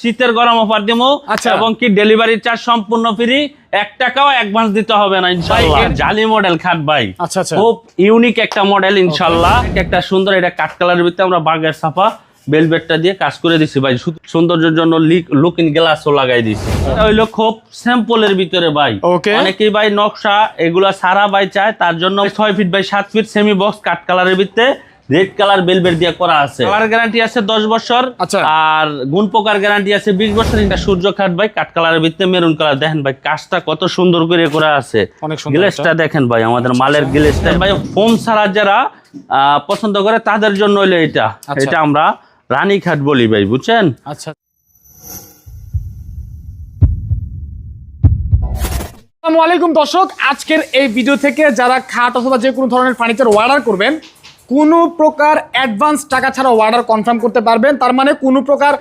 শীতের গরম অফার দিমু আচ্ছা। এবং কি ডেলিভারি চার্জ সম্পূর্ণ ফ্রি এক টাকাও অ্যাডভান্স দিতে হবে না ইনশাআল্লাহ। জালি মডেল খাট ভাই। আচ্ছা, আচ্ছা। খুব ইউনিক একটা মডেল ইনশাআল্লাহ। একটা সুন্দর এটা কাঠ কালারের ভিতরে আমরা বাগের সাফা বেলভেটটা দিয়ে কাজ করে দিছি ভাই। সৌন্দর্যের জন্য লুকিং গ্লাসও লাগাই দিছি। এটা হইল খুব স্যাম্পলের ভিতরে ভাই. অনেকেই ভাই নকশা এগুলা সারা ভাই চায় তার জন্য ছয় ফিট বাই সাত ফিট সেমি বক্স কাঠ কালারের ভিতরে রেড কালার বেলভেট দিয়ে করা আছে। কালার গ্যারান্টি আছে দশ বছর আচ্ছা। আর গুণ পোকার গ্যারান্টি আছে বিশ বছর এটা সূর্য খাট ভাই কাঠ কালারের ভিতরে মেরুন কালার দেখেন ভাই কাজটা কত সুন্দর করে করা আছে। অনেক সুন্দর গ্লেসটা দেখেন ভাই আমাদের মালের গ্লেসটা ভাই ফোম ছাড়া যারা আহ, পছন্দ করে তাদের জন্য হলো এটা। আচ্ছা। এটা আমরা রানী খাট বলি ভাই বুঝছেন? আচ্ছা। আসসালামু আলাইকুম দর্শক আজকের এই ভিডিও থেকে যারা খাট অথবা যে কোনো ধরনের ফার্নিচার অর্ডার করবেন কোনো প্রকার অ্যাডভান্স টাকা ছাড়া অর্ডার কনফার্ম করতে পারবেন। তার মানে কোনো প্রকার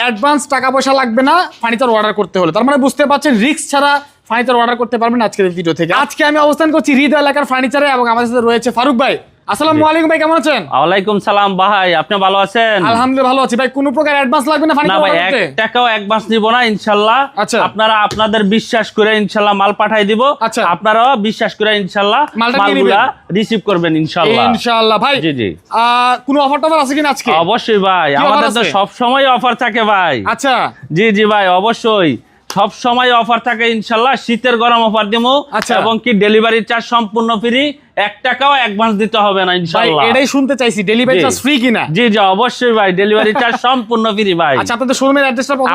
অ্যাডভান্স টাকা পয়সা লাগবে না ফার্নিচার অর্ডার করতে হলে। তার মানে বুঝতে পারছেন রিক্স ছাড়া ফার্নিচার অর্ডার করতে পারবেন আজকের ভিডিও থেকে। আজকে আমি অবস্থান করছি হৃদয় এলাকার ফার্নিচারে এবং আমাদের সাথে রয়েছে ফারুক ভাই। আসসালামু আলাইকুম ভাই কেমন আছেন? ওয়ালাইকুম সালাম ভাই আপনি ভালো আছেন? আলহামদুলিল্লাহ ভালো আছি। ভাই কোনো প্রকার অ্যাডভান্স লাগবে না না ফার্নিচার ভাই এক টাকাও অ্যাডভান্স নিব না ইনশাল্লাহ। আচ্ছা। আপনারা আপনাদের বিশ্বাস করে ইনশাল্লাহ মাল পাঠাই দিব। আচ্ছা। বিশ্বাস করে নিয়ে মালগুলা রিসিভ করবেন ইনশাল্লাহ। ইনশাআল্লাহ ভাই জি, জি। কোনো অফার টফার আছে কিনা আজকে? অবশ্যই ভাই আমাদের তো সব সময় অফার থাকে ভাই। আচ্ছা। জি জি ভাই অবশ্যই। সব সময় অফার থাকে ইনশাল্লাহ। শীতের গরম অফার দিমু। আচ্ছা। এবং কি ডেলিভারি চার্জ সম্পূর্ণ ফ্রি এক টাকাও অ্যাডভান্স দিতে হবে না ইনশাল্লাহ। এটাই শুনতে চাইছি। ডেলিভারি চার্জ ফ্রি কিনা? জি জি অবশ্যই ভাই। ডেলিভারি চার্জ সম্পূর্ণ ফ্রি ভাই। আচ্ছা আপনাদের শোরুমের অ্যাড্রেসটা বলুন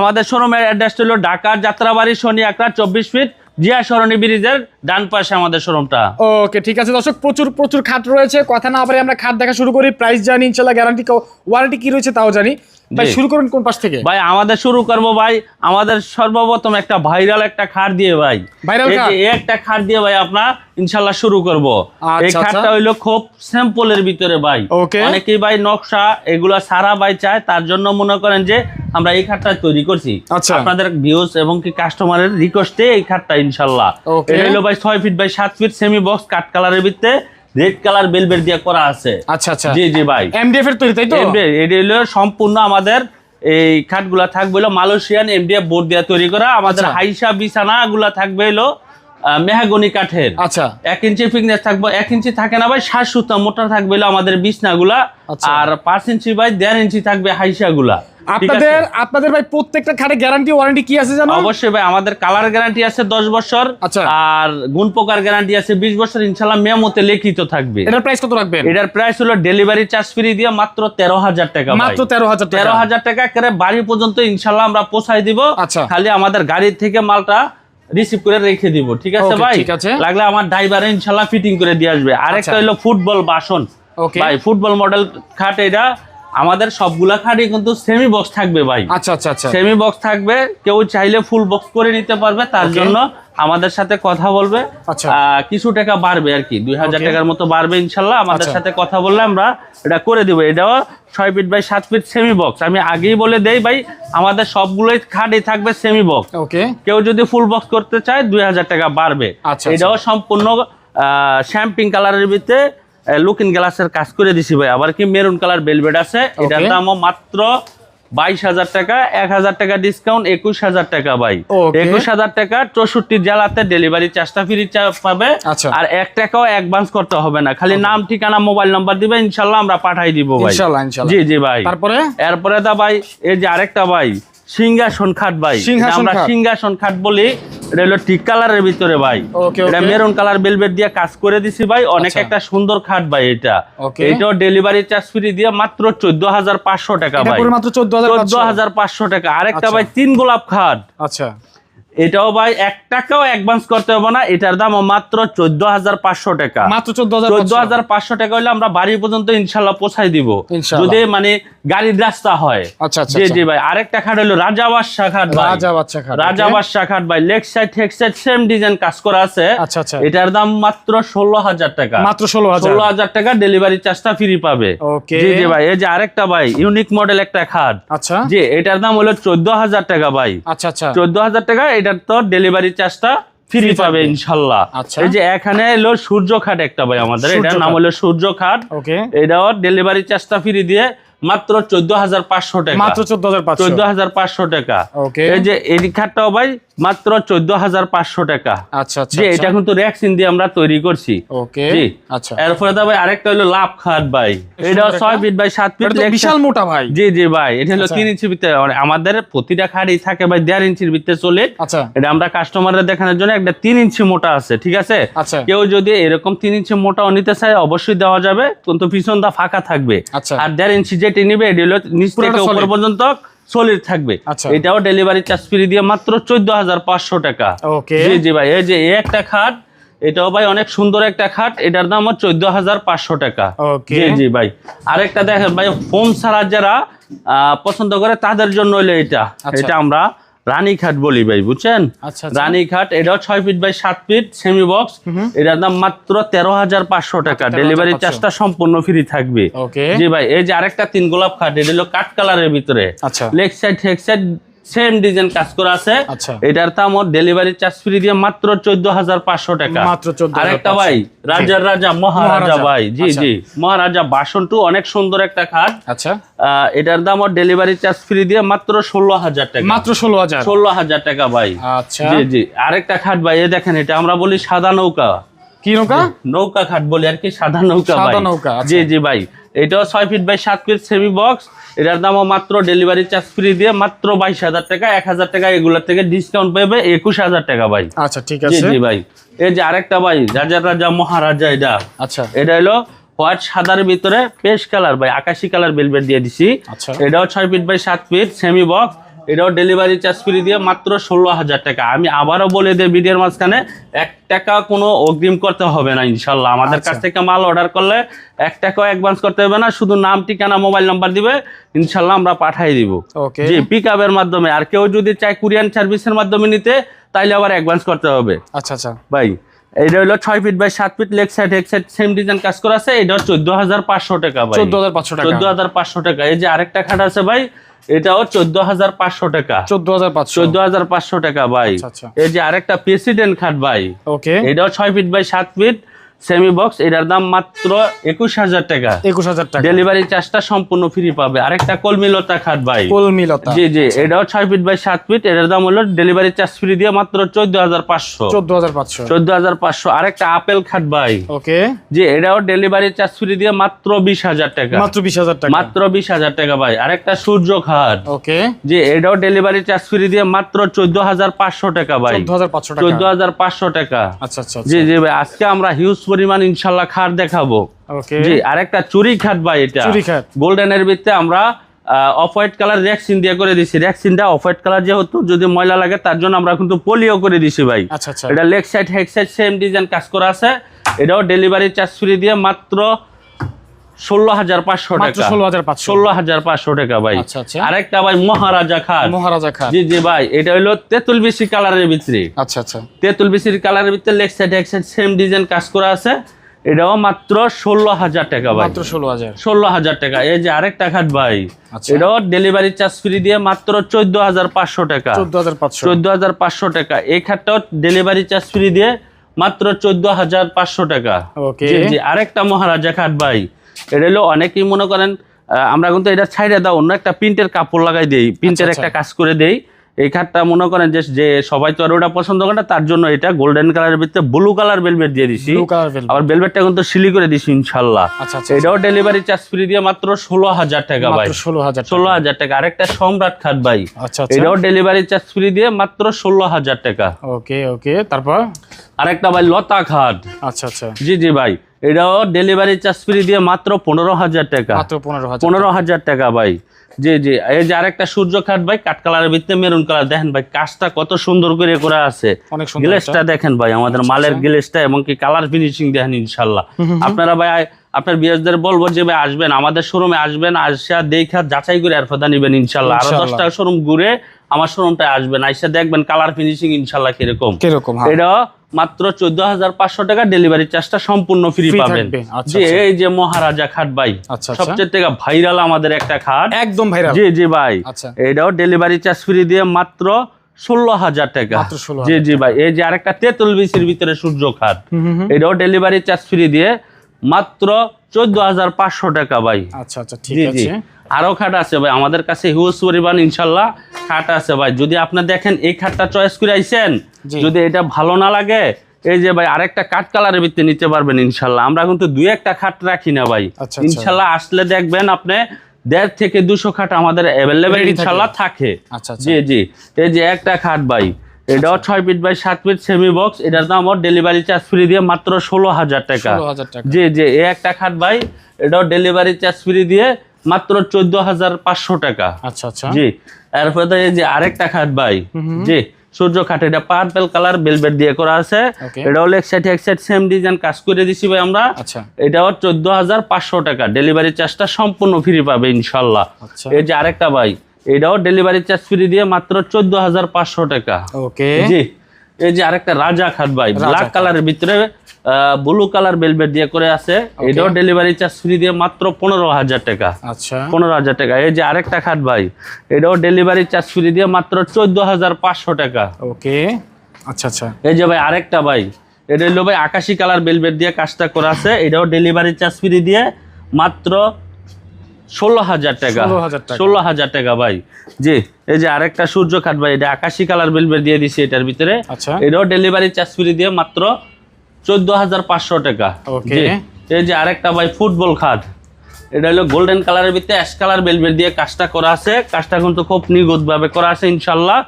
আমাদের শোরুমের অ্যাড্রেস হলো ঢাকা যাত্রাবাড়ি শনি একটা চব্বিশ ফিট জিয়া সরণি ব্রিজের ডান পাশে আমাদের শোরুমটা। ওকে ঠিক আছে দর্শক প্রচুর প্রচুর খাট রয়েছে। কথা না বলে আমরা খাট দেখা শুরু করি। প্রাইস জানি ইনশাআল্লাহ গ্যারান্টি ওয়ারেন্টি কি রয়েছে তাও জানি। ভাই শুরু করুন কোন পাশ থেকে? ভাই আমাদের শুরু করব ভাই। আমাদের সর্বপ্রথম একটা ভাইরাল একটা খাট দিয়ে ভাই। এই যে খাট? এই একটা খাট দিয়ে ভাই আপনার ইনশাল্লাহ শুরু করব। এই আচ্ছা, খাটটা আচ্ছা। হইল খুব স্যাম্পলের ভিতরে ভাই. অনেকেই ভাই নকশা এগুলা সারা ভাই চায় তার জন্য মনে করেন যে আমরা এই খাটটা তৈরি করছি। আচ্ছা। আপনাদের ভিউজ এবং কি কাস্টমারের রিকোয়েস্টে এই খাটটা ইনশাল্লাহ Okay. এটা হলো ভাই ছয় ফিট বাই সাত ফিট সেমি বক্স কাঠ কালারের ভিতরে রেড কালার বেলবেট দিয়ে করা আছে। আচ্ছা আচ্ছা। জি জি ভাই। এমডিএফ এর তৈরি তাই তো? এটি হলো সম্পূর্ণ আমাদের এই খাটগুলা থাকবে হলো মালয়েশিয়ান এমডিএফ বোর্ড দিয়ে তৈরি করা। আমাদের আচ্ছা। হাইসা বিছানাগুলা থাকবে হলো মেহাগনি কাঠের। আচ্ছা। এক ইঞ্চি ফিটনেস থাকবে এক ইঞ্চি থাকে না ভাই ষাট সুতা মোটা থাকবে আমাদের বিছনাগুলা আচ্ছা। আর পাঁচ ইঞ্চি বাই দেড় ইঞ্চি থাকবে হাইসা গুলা আপনাদের আপনাদের ভাই প্রত্যেকটা খাটে গ্যারান্টি ওয়ারেন্টি কি আছে জানো? অবশ্যই ভাই আমাদের কালার গ্যারান্টি আছে দশ বছর আচ্ছা। আর গুণ পোকার গ্যারান্টি আছে বিশ বছর ইনশাল্লাহ মেমোতে লিখিত থাকবে। এটার প্রাইস কত রাখবেন? এটার প্রাইস হলো ডেলিভারি চার্জ ফ্রি দিয়ে মাত্র তেরো হাজার টাকা মাত্র তেরো হাজার তেরো টাকা হাজার টাকা করে বাড়ি পর্যন্ত ইনশাল্লাহ আমরা পৌঁছাই দিব। আচ্ছা। খালি আমাদের গাড়ি থেকে মালটা রিসিভ করে রেখে দিব ঠিক আছে ভাই ঠিক আছে। লাগলে আমার ড্রাইভার ইনশাল্লাহ ফিটিং করে দিয়ে আসবে আরেকটা আচ্ছা। হলো ফুটবল বাসন ভাই ফুটবল মডেল খাট এটা আমাদের সবগুলা খাটই কিন্তু সেমি বক্স থাকবে ভাই। আচ্ছা আচ্ছা আচ্ছা। সেমি বক্স থাকবে কেউ চাইলে ফুল বক্স করে নিতে পারবে তার জন্য আমাদের সাথে কথা বলবে। আচ্ছা। কিছু টাকা বাড়বে আর কি দুই হাজার. টাকার মতো বাড়বে ইনশাল্লাহ। আমাদের আচ্ছা। সাথে কথা বললে আমরা এটা করে দিব। এটাও ছয় ফিট বাই সাত ফিট সেমি বক্স আমি আগেই বলে দেই ভাই আমাদের সবগুলোই খাটই থাকবে সেমি বক্স ওকে কেউ যদি ফুল বক্স করতে চায় দুই হাজার টাকা বাড়বে। আচ্ছা, এটাও সম্পূর্ণ শ্যাম্পিং কালারের ভিতরে লুকিং গ্লাসের কাজ করে দিছি ভাই। আবার কি মেরুন কালার বেলভেট আছে। এটার দামও মাত্র বাইশ হাজার টাকা এক হাজার টাকা ডিসকাউন্ট একুশ হাজার টাকা ভাই। একুশ হাজার টাকা চৌষট্টি জেলাতে ডেলিভারি চার্জটা ফ্রি পাবে। আচ্ছা। আর এক টাকাও অ্যাডভান্স করতে হবে না। খালি নাম ঠিকানা মোবাইল নাম্বার দিবে ইনশাল্লাহ আমরা পাঠাই দিব ভাই। জি জি ভাই। তারপরে? এরপরে দা ভাই এই যে আরেকটা ভাই। সিংহাসন খাট ভাই। আমরা। সিংহাসন খাট বলি। এটা হলো টিক কালারের ভিতরে ভাই। এটা মেরুন কালার বেলভেট দিয়ে কাজ করে দিছি ভাই। অনেক আচ্ছা। একটা সুন্দর খাট ভাই এটা. এটাও ডেলিভারি চার্জ ফ্রি দিয়ে মাত্র চোদ্দ হাজার পাঁচশো টাকা ভাই। হাজার চোদ্দ হাজার পাঁচশো টাকা। আরেকটা আচ্ছা। ভাই তিন গোলাপ খাট। আচ্ছা। এটাও ভাই এক টাকাও অ্যাডভান্স করতে হবে না এটার দাম মাত্র চোদ্দ হাজার পাঁচশো টাকা। মাত্র চোদ্দ হাজার পাঁচশো। টাকা হলে আমরা বাড়ি পর্যন্ত ইনশাল্লাহ পৌঁছাই দিব। যদি মানে গাড়ির রাস্তা হয়। আচ্ছা, আচ্ছা, জি আচ্ছা। জি ভাই আরেকটা খাট হলো রাজা বাদশা খাট ভাই। রাজা বাচ্চা খাট রাজা okay? বাদশা খাট ভাই leg side head side same design কাজ করা আছে। আচ্ছা, আচ্ছা। এটার দাম মাত্র ষোলো হাজার টাকা। মাত্র 16,000 ষোলো হাজার টাকা ডেলিভারি চার্জটা ফ্রি পাবে. জি জি ভাই এই যে আরেকটা ভাই ইউনিক মডেল একটা খাট। আচ্ছা। জি এটার দাম হলো চোদ্দ হাজার টাকা ভাই। আচ্ছা আচ্ছা। চোদ্দ হাজার টাকা এটার তো ডেলিভারি চার্জটা ফ্রি পাবে ইনশাল্লাহ। আচ্ছা। এই যে এখানে এলো সূর্য খাট একটা ভাই আমাদের এটার নাম হলো সূর্য খাট। ওকে। এটাও ডেলিভারি চার্জটা ফ্রি দিয়ে মাত্র চোদ্দ হাজার পাঁচশো টাকা। মাত্র চোদ্দ হাজার পাঁচশো। চোদ্দ হাজার পাঁচশো টাকা। ওকে। এই যে এই খাটটাও ভাই মাত্র চোদ্দ হাজার পাঁচশো টাকা। আচ্ছা আচ্ছা এটা কিন্তু র্যাক্সিন দিয়ে আমরা তৈরি করছি। ওকে জি। আচ্ছা। এরপরে তো ভাই আরেকটা হলো লাভ খাট ভাই। এটা ছয় ফিট বাই সাত ফিট বিশাল মোটা ভাই। জি জি ভাই এটা হলো আচ্ছা। তিন ইঞ্চির ভিতরে মানে আমাদের প্রতিটা খাটই থাকে ভাই দেড় ইঞ্চির ভিতরে চলে। আচ্ছা। এটা আমরা কাস্টমারদের দেখানোর জন্য একটা তিন ইঞ্চি মোটা আছে ঠিক আছে? আচ্ছা। কেউ যদি এরকম তিন ইঞ্চি মোটাও নিতে চায় অবশ্যই দেওয়া যাবে। কিন্তু পিছনটা ফাঁকা থাকবে। আচ্ছা। আর দেড় ইঞ্চি যেটি নিবে এটি হলো নিচ থেকে উপর পর্যন্ত সলিড থাকবে। আচ্ছা। এটাও ডেলিভারি চার্জ ফ্রি দিয়ে মাত্র চোদ্দ হাজার পাঁচশো টাকা। জি জি ভাই এই যে একটা খাট এটাও ভাই অনেক সুন্দর একটা খাট এটার দাম হচ্ছে চোদ্দ হাজার পাঁচশো টাকা। জি জি ভাই। আরেকটা দেখেন ভাই ফোম ছাড়া যারা আহ, পছন্দ করে তাদের জন্য হইল এটা। আচ্ছা। এটা আমরা রানী খাট বলি ভাই বুঝছেন? আচ্ছা আচ্ছা। রানী খাট এটাও ছয় ফিট বাই সাত ফিট সেমি বক্স এটার দাম মাত্র তেরো হাজার পাঁচশো টাকা। 13,500 ডেলিভারি চার্জটা সম্পূর্ণ ফ্রি থাকবে। জি ভাই এই যে আরেকটা তিন গোলাপ খাট এটা হলো কাঠ কালারের ভিতরে। Leg side head side same design কাজ করা আছে। আচ্ছা। এটার দাম ডেলিভারি চার্জ ফ্রি দিয়ে মাত্র চোদ্দ হাজার পাঁচশো টাকা। মাত্র 14,500 আরেকটা ভাই রাজার রাজা মহারাজা। ভাই। জি আচ্ছা। জি। মহারাজা বাসন টু অনেক সুন্দর একটা খাট। আচ্ছা। এটার দাম ডেলিভারি চার্জ ফ্রি দিয়ে মাত্র ষোলো হাজার টাকা। মাত্র ষোলো হাজার। ষোলো হাজার টাকা ভাই। আচ্ছা। জি জি। আরেকটা খাট ভাই এই দেখেন এটা আমরা বলি সাদা নৌকা। কি নৌকা? নৌকা খাট বলি আর কি সাদা নৌকা সাদা নৌকা, আচ্ছা। জি জি ভাই। এটাও ছয় ফিট বাই সাত ফিট সেমি বক্স এটার দামও মাত্র ডেলিভারি চার্জ ফ্রি দিয়ে মাত্র বাইশ হাজার টাকা এক হাজার টাকা এগুলোর থেকে ডিসকাউন্ট পাবে একুশ হাজার টাকা ভাই। আচ্ছা ঠিক আছে। জি ভাই। এই যে আরেকটা ভাই রাজা রাজা মহারাজা এটা। আচ্ছা। এটা হলো হোয়াইট সাদার ভিতরে পেশ কালার ভাই আকাশি কালার বেলভেট দিয়ে দিছি। আচ্ছা। এটাও ছয় ফিট বাই সাত ফিট সেমি বক্স এটাও ডেলিভারি চার্জ ফ্রি দিয়ে মাত্র ষোলো হাজার টাকা। আমি আবারও বলে দিই ভিডিওর মাঝখানে এক টাকা কোনো অগ্রিম করতে হবে না ইনশাল্লাহ। আমাদের আচ্ছা। কাছ থেকে মাল অর্ডার করলে এক টাকাও অ্যাডভান্স করতে হবে না শুধু নাম ঠিকানা মোবাইল নাম্বার দিবে ইনশাল্লাহ আমরা পাঠাই দিব। জি পিক আপের মাধ্যমে। আর কেউ যদি চায় কুরিয়ান সার্ভিসের মাধ্যমে নিতে তাইলে আবার অ্যাডভান্স করতে হবে। আচ্ছা আচ্ছা। ভাই এটা হলো ছয় ফিট বাই সাত feet leg side head side same design কাজ করা আছে। এটা চোদ্দ হাজার পাঁচশো টাকা ভাই। চোদ্দ হাজার পাঁচশো টাকা। চোদ্দ হাজার পাঁচশো টাকা। এই যে আরেকটা খাট আছে ভাই এটাও চোদ্দ হাজার পাঁচশো টাকা। চোদ্দ হাজার পাঁচ চোদ্দ হাজার পাঁচশো টাকা ভাই। আচ্ছা, আচ্ছা। এই যে আরেকটা প্রেসিডেন্ট খাট ভাই। ওকে এটাও ছয় ফিট বাই সাত ফিট সেমি বক্স এটার দাম মাত্র একুশ হাজার টাকা। একুশ হাজার টাকা। ডেলিভারি চার্জটা সম্পূর্ণ ফ্রি পাবে। আরেকটা কলমিলতা খাট ভাই। কলমিলতা। জি জি এটাও ছয় ফিট বাই সাত ফিট এটার দাম হলো ডেলিভারি চার্জ ফ্রি দিয়ে মাত্র চোদ্দ হাজার পাঁচশো। চোদ্দ হাজার পাঁচশো। চোদ্দ হাজার পাঁচশো। আরেকটা আপেল খাট ভাই। ওকে। জি এটাও ডেলিভারি চার্জ ফ্রি দিয়ে মাত্র বিশ হাজার টাকা। মাত্র বিশ হাজার টাকা। মাত্র বিশ হাজার টাকা ভাই। আরেকটা সূর্য খাট। ওকে। জি এটাও ডেলিভারি চার্জ ফ্রি দিয়ে মাত্র চোদ্দ হাজার পাঁচশো টাকা ভাই। চোদ্দ হাজার পাঁচশো টাকা। চোদ্দ হাজার পাঁচশো টাকা। আচ্ছা আচ্ছা জি জি ভাই আজকে আমরা হিউজ পরিমাণ ইনশাল্লাহ খাট দেখাবো। জি আর একটা চুরি খাট ভাই এটা। গোল্ডেন এর গোল্ডেনের ভিত্তিতে আমরা অফ হোয়াইট কালার র্যাক্সিন দিয়ে করে দিছি। র্যাক্সিনটা অফ হোয়াইট কালার যেহেতু যদি ময়লা লাগে তার জন্য আমরা কিন্তু পলিও করে দিছি ভাই। আচ্ছা আচ্ছা। এটা leg side head side same design কাজ করা আছে। এটাও ডেলিভারি চার্জ ফ্রি দিয়ে মাত্র ষোলো হাজার পাঁচশো টাকা। ষোলো হাজার ষোলো হাজার পাঁচশো টাকা ভাই। আরেকটা ভাই মহারাজা খাট মহারাজা খান জি জি ভাই এটা হলো তেঁতুল বেশি কালারের ভিতরে। আচ্ছা আচ্ছা। তেঁতুল বেশির কালারের ভিতরে leg side head side same design কাজ করা আছে। এটাও মাত্র ষোলো হাজার টাকা ভাই। মাত্র ষোলো হাজার ষোলো হাজার টাকা। এই যে আরেকটা খাট ভাই আচ্ছা। এটাও ডেলিভারি চার্জ ফ্রি দিয়ে মাত্র চোদ্দ হাজার পাঁচশো টাকা। চোদ্দ হাজার পাঁচশো টাকা। এই খাটটাও ডেলিভারি চার্জ ফ্রি দিয়ে মাত্র চোদ্দ হাজার পাঁচশো টাকা। আরেকটা মহারাজা খাট ভাই। এটা হলো অনেকেই মনে করেন আমরা কিন্তু এটা ছাইড়ে দাও অন্য একটা প্রিন্টের কাপড় লাগাই দেই প্রিন্টের আচ্ছা। একটা কাজ করে দেই। এই খাটটা মনে করেন যে যে সবাই তো আর ওটা পছন্দ করে না তার জন্য এটা গোল্ডেন কালারের ভিতরে ব্লু কালার বেলভেট দিয়ে দিছি। আবার বেলভেটটা কিন্তু সিলি করে দিছি ইনশাল্লাহ। আচ্ছা আচ্ছা এটাও ডেলিভারি চার্জ ফ্রি দিয়ে মাত্র ষোলো হাজার টাকা ভাই। ষোলো হাজার টাকা। ষোলো হাজার টাকা। আরেকটা সম্রাট খাট ভাই। আচ্ছা আচ্ছা। এটাও ডেলিভারি চার্জ ফ্রি দিয়ে মাত্র ষোলো হাজার টাকা। ওকে ওকে তারপর? আরেকটা ভাই লতা খাট। আচ্ছা আচ্ছা। জি জি ভাই। এটাও ডেলিভারি চার্জ ফ্রি দিয়ে মাত্র পনেরো হাজার টাকা। পনেরো হাজার টাকা। ভাই। জি জি। এই যে আরেকটা সূর্য খাট ভাই কাঠ কালারের ভিতরে মেরুন কালার দেখেন ভাই কাজটা কত সুন্দর করে করা আছে। গ্লেসটা দেখেন ভাই আমাদের মালের গ্লেসটা এবং কি কালার ফিনিশিং দেখেন ইনশাল্লাহ। আপনারা ভাই আপনার বিয়াসদের বলব যে ভাই আসবেন। আমাদের শোরুমে আসবেন আসা দেখা যাচাই করে এরফাদা নিবেন ইনশাল্লাহ। আরও দশটা শোরুম ঘুরে আমার শোরুমটা আসবেন আইসা দেখবেন কালার ফিনিশিং ইনশাল্লাহ কীরকম। কীরকম হ্যাঁ। এটা মাত্র চোদ্দ হাজার পাঁচশো টাকা ডেলিভারি চার্জটা সম্পূর্ণ ফ্রি পাবেন। আচ্ছা, আচ্ছা। এই যে মহারাজা খাট ভাই আচ্ছা। সবচেয়ে থেকে ভাইরাল আমাদের একটা খাট। একদম ভাইরাল জি জি ভাই। এটাও ডেলিভারি চার্জ ফ্রি দিয়ে মাত্র ষোলো হাজার টাকা। জি জি ভাই এই যে আরেকটা তেঁতুল বিচির ভিতরে সূর্য খাট। এটাও ডেলিভারি চার্জ ফ্রি দিয়ে মাত্র চোদ্দ হাজার পাঁচশো টাকা ভাই। আচ্ছা আচ্ছা ঠিক আছে। আরও খাট আছে ভাই আমাদের কাছে হিউজ পরিমাণ ইনশাল্লাহ খাট আছে ভাই। যদি আপনি দেখেন এই খাটটা চয়েস করে আইছেন যদি এটা ভালো না লাগে এই যে ভাই আরেকটা কাঠ কালারের ভিত্তি নিতে পারবেন ইনশাল্লাহ। আমরা কিন্তু দুই একটা খাট রাখি না ভাই। আচ্ছা, আচ্ছা। ইনশাল্লাহ আসলে দেখবেন আপনি দেড় থেকে দুশো খাট আমাদের অ্যাভেলেবেল ইনশাল্লাহ থাকে। আচ্ছা জি জি। এই যে একটা খাট ভাই এটাও ছয় ফিট বাই সাত ফিট সেমি বক্স এটার দাম ওর ডেলিভারি চার্জ ফ্রি দিয়ে মাত্র ষোলো হাজার টাকা। ষোলো হাজার টাকা। জি জি এই একটা খাট ভাই এটাও ডেলিভারি চার্জ ফ্রি দিয়ে মাত্র চোদ্দ হাজার পাঁচশো টাকা। আচ্ছা আচ্ছা। জি। এরপরে এই যে আরেকটা খাট ভাই জি সূর্য খাট এটা পার্পেল কালার বেলভেট দিয়ে করা আছে। Okay. এটাও লেগ সাইড এক সাইড সেম ডিজাইন কাজ করে দিছি ভাই আমরা। আচ্ছা। এটাও চোদ্দ হাজার পাঁচশো টাকা। ডেলিভারি চার্জটা সম্পূর্ণ ফ্রি পাবে ইনশাল্লাহ। আচ্ছা। এই যে আরেকটা ভাই এটাও ডেলিভারি চার্জ ফ্রি দিয়ে মাত্র চোদ্দ হাজার পাঁচশো টাকা। ওকে জি। এই যে আরেকটা রাজা খাট ভাই ব্ল্যাক কালারের ভিতরে ব্লু কালার বেলভেট দিয়ে করে আছে। এটাও ডেলিভারি চার্জ ফ্রি দিয়ে মাত্র পনেরো হাজার টাকা। আচ্ছা। পনেরো হাজার টাকা। এই যে আরেকটা খাট ভাই এটাও ডেলিভারি চার্জ ফ্রি দিয়ে মাত্র চোদ্দ হাজার পাঁচশো টাকা। ওকে। আচ্ছা আচ্ছা। এই যে ভাই আরেকটা ভাই এটা হলো ভাই আকাশি কালার বেলভেট দিয়ে কাজটা করা আছে। এটাও ডেলিভারি চার্জ ফ্রি দিয়ে মাত্র ষোলো হাজার টাকা। 16,000 টাকা। ষোলো হাজার টাকা ভাই। জি এই যে আরেকটা সূর্য খাট ভাই এটা আকাশি কালার বেলভেট দিয়ে দিছি এটার ভিতরে। আচ্ছা। এটাও ডেলিভারি চার্জ ফ্রি দিয়ে মাত্র চোদ্দ হাজার পাঁচশো টাকা. এই যে আরেকটা ভাই ফুটবল খাট। এটা হলো গোল্ডেন কালারের ভিতরে অ্যাশ কালার দিয়ে কাজটা করা আছে। কাজটা কিন্তু খুব করা আছে ইনশাল্লাহ।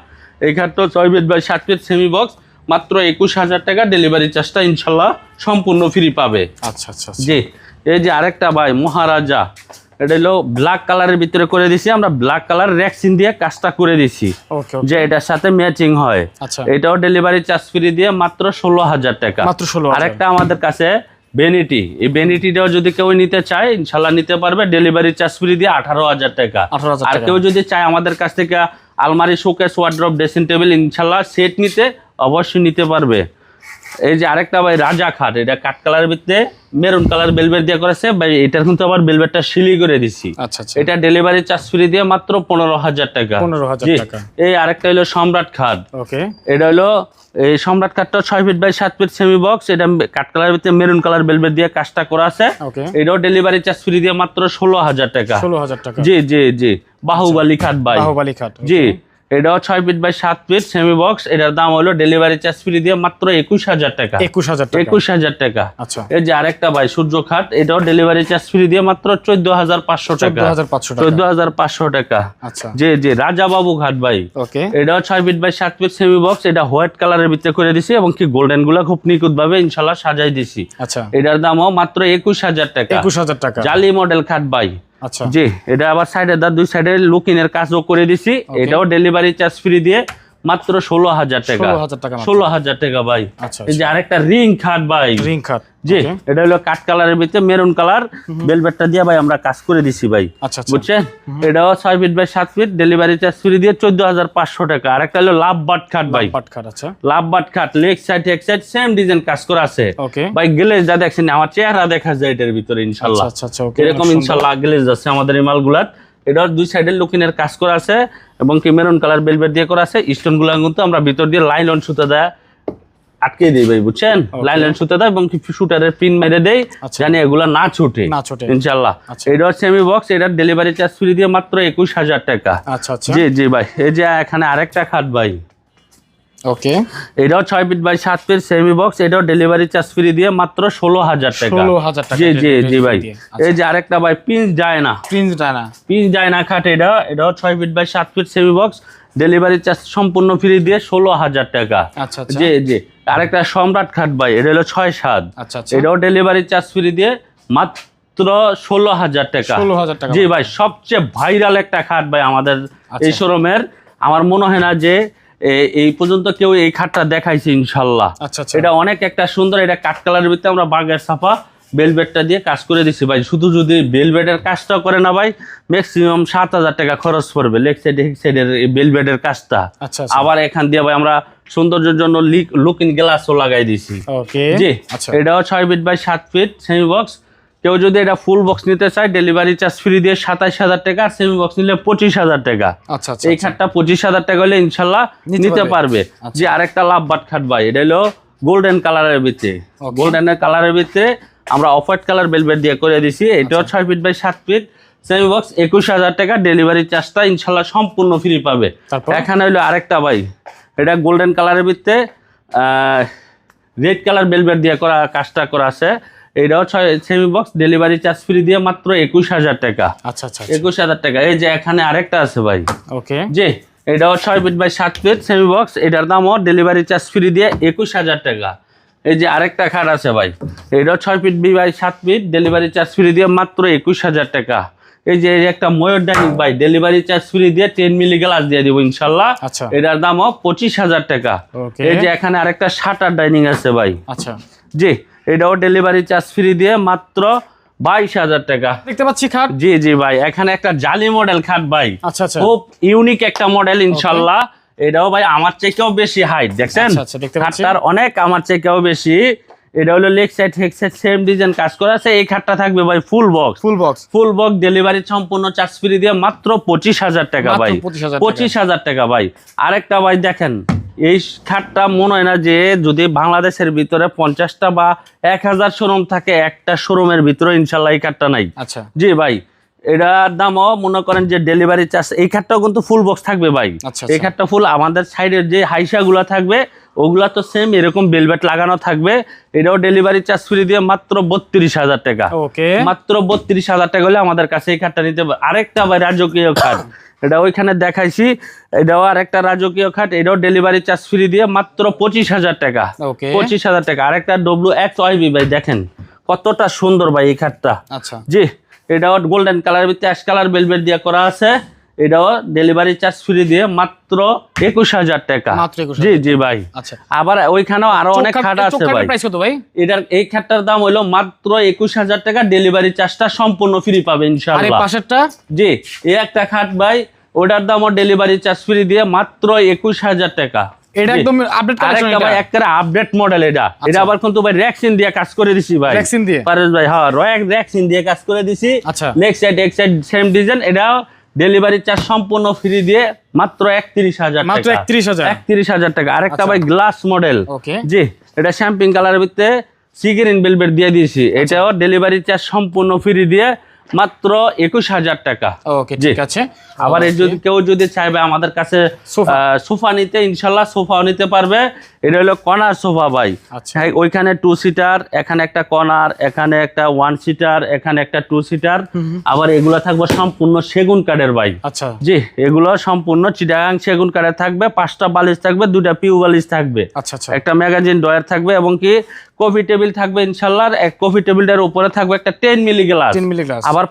এই খাটটা ছয় ফিট বাই সাত ফিট সেমি বক্স মাত্র একুশ হাজার টাকা ডেলিভারি চার্জটা ইনশাল্লাহ সম্পূর্ণ ফ্রি পাবে। আচ্ছা আচ্ছা আচ্ছা। জি। এই যে আরেকটা ভাই মহারাজা। এটা হলো ব্ল্যাক কালারের ভিতরে করে দিছি আমরা ব্ল্যাক কালার র্যাক্সিন দিয়ে কাজটা করে দিছি যে এটার সাথে ম্যাচিং হয়। আচ্ছা। এটাও ডেলিভারি চার্জ ফ্রি দিয়ে মাত্র ষোলো হাজার টাকা। মাত্র ষোলো। আরেকটা আমাদের কাছে বেনিটি এই বেনিটিটাও যদি কেউ নিতে চায় ইনশাল্লাহ নিতে পারবে ডেলিভারি চার্জ ফ্রি দিয়ে আঠারো হাজার টাকা। আর কেউ যদি চায় আমাদের কাছ থেকে আলমারি শোকেস ওয়ার্ড্রপ ড্রেসিং টেবিল ইনশাল্লাহ সেট নিতে অবশ্যই নিতে পারবে। এই যে আরেকটা ভাই রাজা খাট এটা কাঠ কালারের ভিতরে মেরুন কালার বেলভেট দিয়ে করেছে। ভাই এটার কিন্তু আবার বেলভেটটা সিলি করে দিছি। আচ্ছা আচ্ছা। এটা ডেলিভারি চার্জ ফ্রি দিয়ে মাত্র পনেরো হাজার টাকা। 15,000 জি। টাকা। এই আরেকটা হলো সম্রাট খাট। ওকে। এটা হলো এই সম্রাট কাঠটা ছয় ফিট বাই সাত ফিট সেমি বক্স এটা কাঠ কালার ভিতরে মেরুন কালার বেলভেট দিয়ে কাজটা করা আছে। ওকে। এটাও ডেলিভারি চার্জ ফ্রি দিয়ে মাত্র ষোলো হাজার টাকা। ষোলো হাজার টাকা। জি জি জি। বাহুবালি খাট ভাই। বাহুবালি খাট জি। এটাও ছয় ফিট বাই সাত ফিট সেমি বক্স এটার দাম হলো ডেলিভারি চার্জ ফ্রি দিয়ে মাত্র একুশ হাজার টাকা। একুশ হাজার একুশ হাজার টাকা। আচ্ছা। এই যে আরেকটা ভাই সূর্য খাট এটাও ডেলিভারি চার্জ ফ্রি দিয়ে মাত্র চোদ্দ হাজার পাঁচশো টাকা। চোদ্দ হাজার পাঁচশো টাকা। আচ্ছা। জি জি রাজা বাবু ঘাট ভাই এটাও ছয় ফিট বাই সাত ফিট সেমি বক্স এটা হোয়াইট কালারের ভিতরে করে দিছি এবং কি গোল্ডেনগুলা খুব নিখুঁত ভাবে ইনশাল্লাহ সাজাই দিছি। আচ্ছা। এটার দামও মাত্র একুশ হাজার টাকা। একুশ হাজার টাকা। জালি মডেল খাট ভাই। আচ্ছা। জি এটা আবার সাইডে দা দুই সাইডে লুকিং লুকিনের কাজও করে দিছি। এটাও ডেলিভারি চার্জ ফ্রি দিয়ে। মাত্র ষোলো হাজার টাকা। 16,000 টাকা মাত্র। ষোলো হাজার টাকা ভাই। আচ্ছা এই যে আরেকটা রিং খাট ভাই। রিং খাট জি এটা হলো কাঠ কালারের ভিতরে মেরুন কালার। বেলভেটটা দিয়ে ভাই আমরা কাজ করে দিছি ভাই। আচ্ছা আচ্ছা। বুঝছেন? এটাও ছয় ফিট বাই সাত ফিট ডেলিভারি চার্জ ফ্রি দিয়ে চোদ্দ হাজার পাঁচশো টাকা। আর একটা হলো লাভ বাট খাট ভাই। আচ্ছা। লাভ বাট খাট লেগ সাইড এক সাইড সেম ডিজাইন কাজ করা আছে। ওকে। ভাই গ্লেজ যা দেখছেন আমার চেহারা দেখা যায় এটার ভিতরে ইনশাল্লাহ। আচ্ছা আচ্ছা এরকম ইনশাল্লাহ গ্লেজ আছে আমাদের এই মালগুলার। এটার দুই সাইডের লুকিনের কাজ করা আছে এবং কি মেরুন কালার বেলভেট দিয়ে করা আছে। স্টোনগুলা কিন্তু আমরা ভিতর দিয়ে লাইন লাইলন সুতা দেয় আটকে দিই ভাই বুঝছেন? লাইন লন সুতা দেয় এবং কি শুটারের পিন মেরে দেই আচ্ছা। জানি এগুলা না ছুটে। না ছোটে। ইনশাল্লাহ এটা হচ্ছে আমি বক্স এটার ডেলিভারি চার্জ ফ্রি দিয়ে মাত্র একুশ হাজার টাকা। আচ্ছা আচ্ছা। জি জি ভাই। এই যে এখানে আরেকটা খাট ভাই। ওকে এটাও ছয় ফিট বাই সাত ফিট সেমি বক্স এটাও ডেলিভারি চার্জ ফ্রি দিয়ে মাত্র ষোলো হাজার টাকা। ষোলো হাজার টাকা জি জি জি ভাই। এই যে আরেকটা ভাই পিস যায় না। প্রিন্স ডানা পিস যায় না খাট এটা এটাও ছয় ফিট বাই সাত feet semi box delivery charge সম্পূর্ণ ফ্রি দিয়ে ষোলো হাজার টাকা। আচ্ছা আচ্ছা। জি জি। আরেকটা সম্রাট খাট ভাই এটা হলো ছয় সাত। আচ্ছা আচ্ছা। এটাও ডেলিভারি চার্জ ফ্রি দিয়ে মাত্র ষোলো হাজার টাকা। ষোলো হাজার টাকা জি ভাই সবচেয়ে ভাইরাল একটা খাট ভাই আমাদের আচ্ছা। এই শোরুমের আমার মনে হয় না যে এই পর্যন্ত কেউ এই খাটটা দেখাইছে ইনশাল্লাহ। আচ্ছা আচ্ছা। এটা অনেক একটা সুন্দর এটা কাঠ কালারের ভিতরে আমরা বাগের সাফা বেলবেটটা দিয়ে কাজ করে দিছি। ভাই শুধু যদি বেলবেটের কাজটা করে না ভাই ম্যাক্সিমাম সাত হাজার টাকা খরচ পড়বে লেগ সাইড হেক সাইডের বেলবেটের কাজটা। আচ্ছা আবার এখান দিয়ে ভাই আমরা সৌন্দর্যের জন্য লুকিং গ্লাসও লাগাই দিছি। জি এটাও ছয় ফিট বাই সাত ফিট সেমি বক্স কেউ যদি এটা ফুল বক্স নিতে চায় ডেলিভারি চার্জ ফ্রি দিয়ে সাতাইশ হাজার টাকা আর সেমি বক্স নিলে পঁচিশ হাজার টাকা। আচ্ছা আচ্ছা এই খাটটা পঁচিশ হাজার টাকা হলে ইনশাল্লাহ নিতে পারবে। আচ্ছা। যে আরেকটা লাভ বাট খাট ভাই এটা হলো গোল্ডেন কালারের ভিতরে. গোল্ডেনের কালারের ভিতরে আমরা অফ হোয়াইট কালার বেলভেট দিয়ে করে দিছি। এটাও আচ্ছা। ছয় ফিট বাই সাত ফিট সেমি বক্স একুশ হাজার টাকা ডেলিভারি চার্জটা ইনশাল্লাহ সম্পূর্ণ ফ্রি পাবে। এখানে হইল আরেকটা ভাই এটা গোল্ডেন কালারের ভিত্তে রেড কালার বেলভেট দিয়ে করা কাজটা করা আছে। এটাও ছয় semi box delivery charge free দিয়ে মাত্র একুশ হাজার টাকা। আচ্ছা আচ্ছা একুশ হাজার টাকা। এই যে এখানে আরেকটা আছে ভাই। ওকে। জি এটাও ছয় ফিট বাই সাত ফিট সেমি বক্স এটার দামও ডেলিভারি চার্জ ফ্রি দিয়ে একুশ হাজার টাকা। এই যে আরেকটা খাট আছে ভাই এটাও ছয় ফিট বি বাই সাত ফিট ডেলিভারি চার্জ ফ্রি দিয়ে মাত্র একুশ হাজার টাকা। এই যে এই যে একটা ময়ূর ডাইনিং ভাই ডেলিভারি চার্জ ফ্রি দিয়ে টেন মিলি গ্লাস দিয়ে দিব ইনশাল্লাহ। আচ্ছা। এটার দামও পঁচিশ হাজার টাকা। এই যে এখানে আরেকটা শাটার ডাইনিং আছে ভাই। আচ্ছা। জি এটাও ডেলিভারি চার্জ ফ্রি দিয়ে মাত্র বাইশ হাজার টাকা। দেখতে পাচ্ছি খাট। জি জি ভাই এখানে একটা জালি মডেল খাট ভাই। আচ্ছা আচ্ছা। খুব ইউনিক একটা মডেল ইনশাল্লাহ এটাও ভাই আমার চেয়েও বেশি হাইট দেখছেন? আচ্ছা, আচ্ছা, খাটটার অনেক আমার চেয়েও বেশি। এটা হলো leg side head side same design কাজ করা আছে। এই খাটটা থাকবে ভাই full box full box full box delivery সম্পূর্ণ চার্জ ফ্রি দিয়ে মাত্র পঁচিশ হাজার টাকা ভাই। পঁচিশ হাজার টাকা ভাই। আরেকটা ভাই দেখেন। এই খাটটা মনে হয় না যে যদি বাংলাদেশের ভিতরে পঞ্চাশটা বা এক হাজার শোরুম থাকে একটা শোরুমের ভিতরে ইনশাল্লাহ এই খাটটা নাই। আচ্ছা। জি ভাই এটার দামও মনে করেন যে ডেলিভারি চার্জ এই খাটটাও কিন্তু ফুল বক্স থাকবে ভাই। আচ্ছা, এই আচ্ছা। খাটটা ফুল আমাদের সাইডের যে হাইসাগুলো থাকবে ওগুলা তো সেম এরকম বেলভেট লাগানো থাকবে। এটাও ডেলিভারি চার্জ ফ্রি দিয়ে মাত্র বত্রিশ হাজার টাকা। মাত্র বত্রিশ হাজার টাকা হলে আমাদের কাছে এই খাটটা নিতে আরেকটা ভাই রাজকীয় খাট। এটা ওইখানে দেখাইছি। এটাও আরেকটা রাজকীয় খাট এটাও ডেলিভারি চার্জ ফ্রি দিয়ে মাত্র পঁচিশ হাজার টাকা। পঁচিশ হাজার টাকা। আর একটা ডব্লু এক্স ওয়াইবি ভাই দেখেন কতটা সুন্দর ভাই এই খাটটা। আচ্ছা। জি এটাও গোল্ডেন কালার ভিত্তি অ্যাশ কালার বেলভেট দিয়ে করা আছে। এটাও ডেলিভারি চার্জ ফ্রি দিয়ে মাত্র একুশ হাজার টাকা। জি জি ভাই। আচ্ছা। আবার ওইখানেও আরও অনেক খাট আছে ভাই। এটার এই খাটটার দাম হলো মাত্র একুশ হাজার টাকা। ডেলিভারি চার্জটা সম্পূর্ণ ফ্রি পাবে ইনশাআল্লাহ। পাশেরটা? জি এই একটা খাট ভাই ওটার দামও ডেলিভারি চার্জ ফ্রি দিয়ে মাত্র একুশ হাজার টাকা। এটা। একদম আপডেট কালেকশন আরেকটা একটা আপডেট মডেল এটা। এটা আবার কিন্তু ভাই দিয়ে কাজ করে দিছি ভাই। দিয়ে? হ্যাঁ দিয়ে কাজ করে দিছি। আচ্ছা। নেক্সট সাইড এক সাইড সেম ডিজাইন এটাও ডেলিভারি চার্জ সম্পূর্ণ ফ্রি দিয়ে মাত্র একত্রিশ হাজার মাত্র 31,000 একত্রিশ হাজার। টাকা। আরেকটা একটা ভাই গ্লাস মডেল জি এটা শ্যাম্পিং কালারের ভিতরে সিগ্রিন বেলভেট দিয়ে দিয়েছি। আচ্ছা। এটাও ডেলিভারি চার্জ সম্পূর্ণ ফ্রি দিয়ে মাত্র একুশ হাজার টাকা। ওকে ঠিক আছে। আবার এই যদি কেউ যদি চাইবে আমাদের কাছে সোফা। নিতে ইনশাল্লাহ সোফাও নিতে পারবে। এটা হলো কর্নার সোফা ভাই। আচ্ছা। হ্যাঁ, ওইখানে টু সিটার এখানে একটা কর্নার এখানে একটা ওয়ান সিটার এখানে একটা টু সিটার আবার এগুলো থাকবে সম্পূর্ণ সেগুন কাঠের ভাই। আচ্ছা। জি এগুলো সম্পূর্ণ চিটাগাং সেগুন কাঠের থাকবে পাঁচটা বালিশ থাকবে দুটা পিউ বালিশ থাকবে। আচ্ছা আচ্ছা। একটা ম্যাগাজিন ডয়ার থাকবে এবং কি কফি টেবিল থাকবে ইনশাল্লাহ এক কফি টেবিলটার উপরে থাকবে একটা টেন মিলি গ্লাস 10 মিলি আবার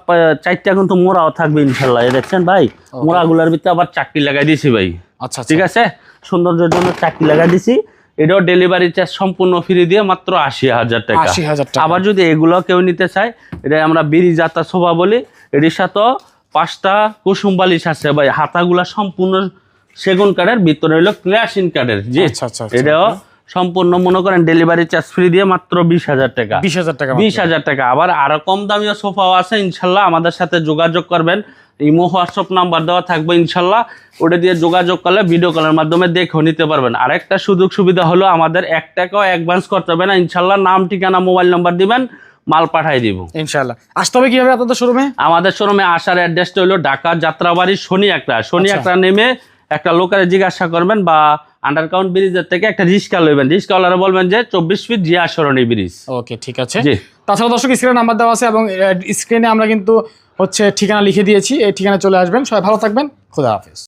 চারটা কিন্তু মোড়াও থাকবে ইনশাল্লাহ দেখছেন ভাই? মোড়াগুলোর ভিতরে আবার চাকরি লাগাই দিয়েছি ভাই। আচ্ছা ঠিক আছে? সৌন্দর্যের জন্য চাকরি লাগাই দিছি। এটাও ডেলিভারি চার্জ সম্পূর্ণ ফ্রি দিয়ে মাত্র আশি হাজার টাকা। আবার যদি এগুলো কেউ নিতে চায় এটা আমরা বিড়ি জাতা শোভা বলি। এটির সাথে পাঁচটা কুসুম বালিশ আছে ভাই। হাতাগুলা সম্পূর্ণ সেগুন কাঠের ভিতরে হলো ক্লাসিন কাঠের জি। আচ্ছা, আচ্ছা, আচ্ছা। এটাও সম্পূর্ণ মনে করেন ডেলিভারি চার্জ ফ্রি দিয়ে মাত্র বিশ হাজার টাকা। বিশ হাজার টাকা বিশ হাজার টাকা। আবার আরও কম দামিও সোফাও আছে ইনশাল্লাহ আমাদের সাথে যোগাযোগ করবেন। ইমো হোয়াটসঅ্যাপ নাম্বার দেওয়া থাকবে ইনশাল্লাহ। ওটা দিয়ে যোগাযোগ করলে ভিডিও কলের মাধ্যমে দেখেও নিতে পারবেন। আরেকটা সুযোগ সুবিধা হলো আমাদের এক টাকাও অ্যাডভান্স করতে হবে না। ইনশাল্লাহ নাম ঠিকানা মোবাইল নাম্বার দিবেন মাল পাঠাই দিব। ইনশাল্লাহ। আসতে হবে কীভাবে আপনাদের শোরুমে আমাদের শোরুমে আসার অ্যাড্রেসটা হলো ঢাকা যাত্রাবাড়ি শনি একটা শনি আচ্ছা। একটা নেমে একটা লোকালে জিজ্ঞাসা করবেন বা আন্ডারকাউন্ট ব্রিজের থেকে একটা রিক্সা লইবেন। রিক্সাওয়ালারা বলবেন যে চব্বিশ feet Zia Sarani bridge okay ঠিক আছে। জি। তাছাড়া দর্শক স্ক্রিনে নাম্বার দেওয়া আছে এবং স্ক্রিনে আমরা কিন্তু হচ্ছে ঠিকানা লিখে দিয়েছি এই ঠিকানা চলে আসবেন। সবাই ভালো থাকবেন। খোদা হাফেজ।